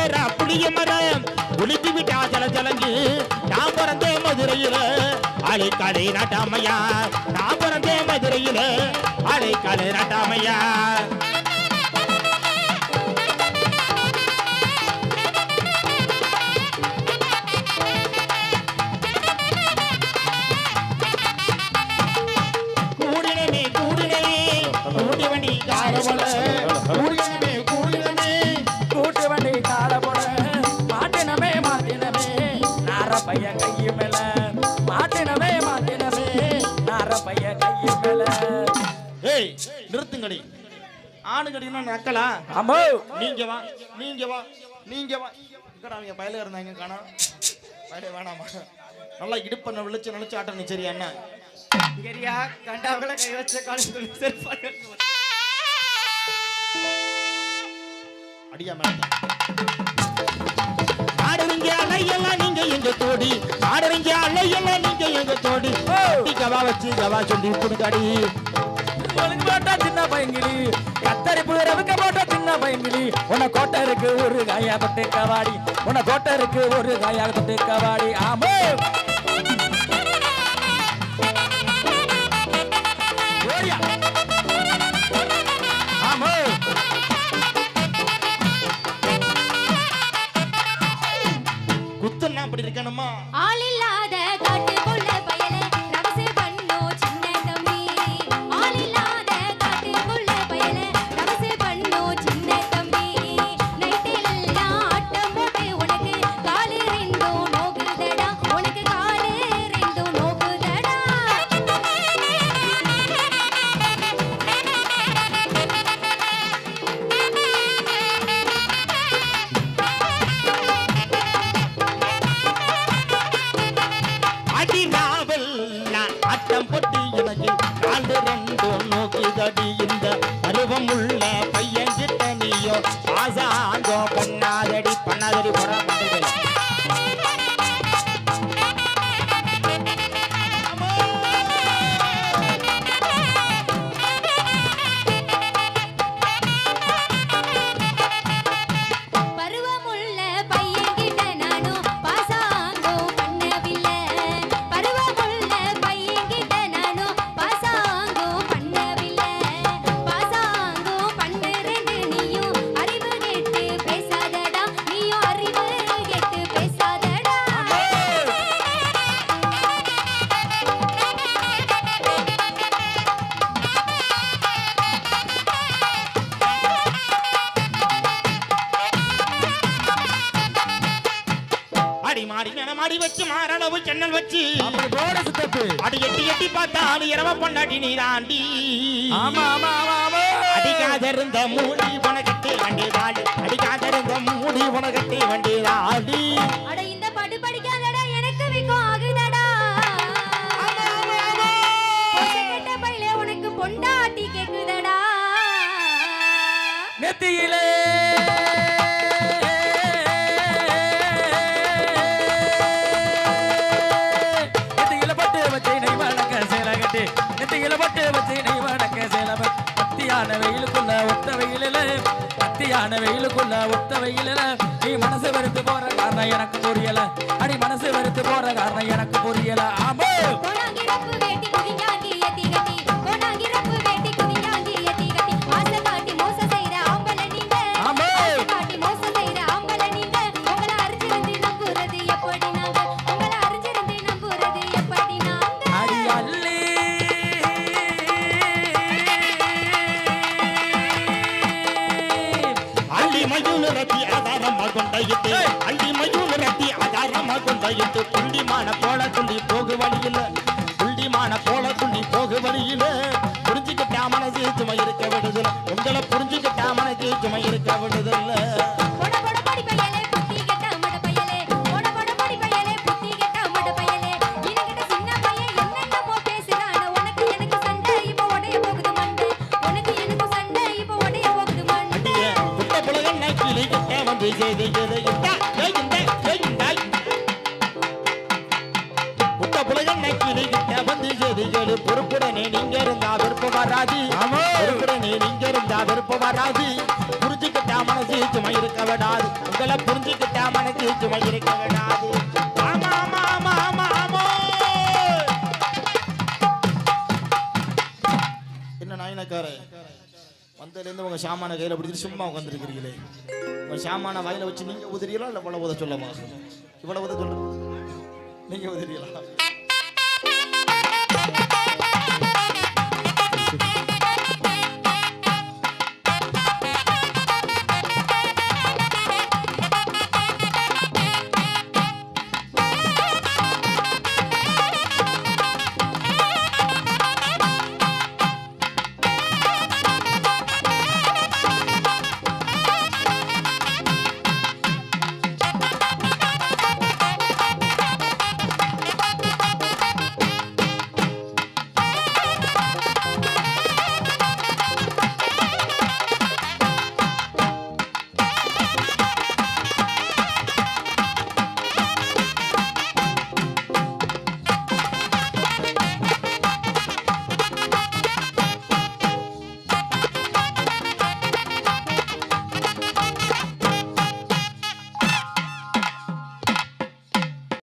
மலர் புளிய மரம் குளித்து விட்டா ஜல ஜலங்கு. நான் பிறந்தேன் மதுரையில அலைக்காலை நாட்டாமையா. நான் பிறந்தேன் மதுரையில அலைக்காலை நாட்டாமையா. நிறுத்துங்கடி ஆணுங்கடினா நக்கலா? அம்மோ நீங்க வா நீங்க வா நீங்க வா. எங்கடா அவங்க பயல இருந்தாங்க காணா? பயல வேணாமா? நல்லா இடுப்பண்ண விழிச்சு நினைச்சு சரியா என்ன? சரியா? கண்டாவள கை வச்ச காலத்துல அடியா ஆடுறீங்க அலையெல்லாம் நீங்க எங்க தோடி? ஆடுறீங்க அலையெல்லாம் நீங்க எங்க தோடி? குட்டி கவா வச்சு கவா சொல்லி கொடுக்காடி ஒழுங்கு போட்டா சின்ன பயங்கிலி. கத்தரி புயரவுக்க போட்ட சின்ன பயங்கிலி. உன கோட்டை இருக்கு ஒரு காயா தொட்டு கவாடி. உன கோட்டை இருக்கு ஒரு காயா தொட்டு கவாடி. ஆமோ. குத்துன்னா அப்படி இருக்கணுமா? ஆள் இல்லாத ரெண்டும் இந்த பருவம் உள்ள பையன் கிட்ட நீயோ ஆசாங்கோ பண்ணாதடி அடி மாடி மேல மாடி வச்சு மாரளவு ஜன்னல் வச்சு. அடி எட்டி எட்டி பார்த்தா ஆளு இரவ பொண்டாடி நீராண்டி ஆமா ஆமா ஆமா ஆமா. அடிக்காத இருந்த மூடி உனக்கட்டி வண்டி தாடி அடிக்காத இருந்த மூடி உனக்கட்டி வண்டி தாடி அத்தியான வெயிலுக்குள்ள ஒத்த வெயில நீ மனசு வெறுத்து போற காரணம் எனக்கு புரியல. அடி மனசு வெறுத்து போற காரணம் எனக்கு புரியல. ஆமா. கொண்டையிட்டு அண்டி மயூல் ரத்தி ஆதாரமா கொண்டையிட்டு வந்து செய்து வந்து செய்து பொறுப்புடனே நீங்க இருந்தா விருப்பம் வராது. ஆமா. பொறுப்புடனே நீங்க இருந்தா விருப்பம் வராது. புரிஞ்சுக்கிட்டா மனசு சுமை இருக்க விடாது. உங்களை புரிஞ்சுக்கிட்டா மனசு சுமை இருக்க விடாது. ஆமா ஆமா ஆமா ஆமா ஆமா. என்ன நாயனக்காரே? வந்ததுலேருந்து உங்கள் சாமான கையில் பிடிச்சிட்டு சும்மா உட்காந்துருக்கிறீங்களே உங்கள் சாமான வாயில் வச்சு நீங்கள் உதிரீங்களா இல்லை இவ்வளோ உத சொல்லமா இவ்வளவு உத சொல்றீங்க நீங்கள் உதிரீங்களா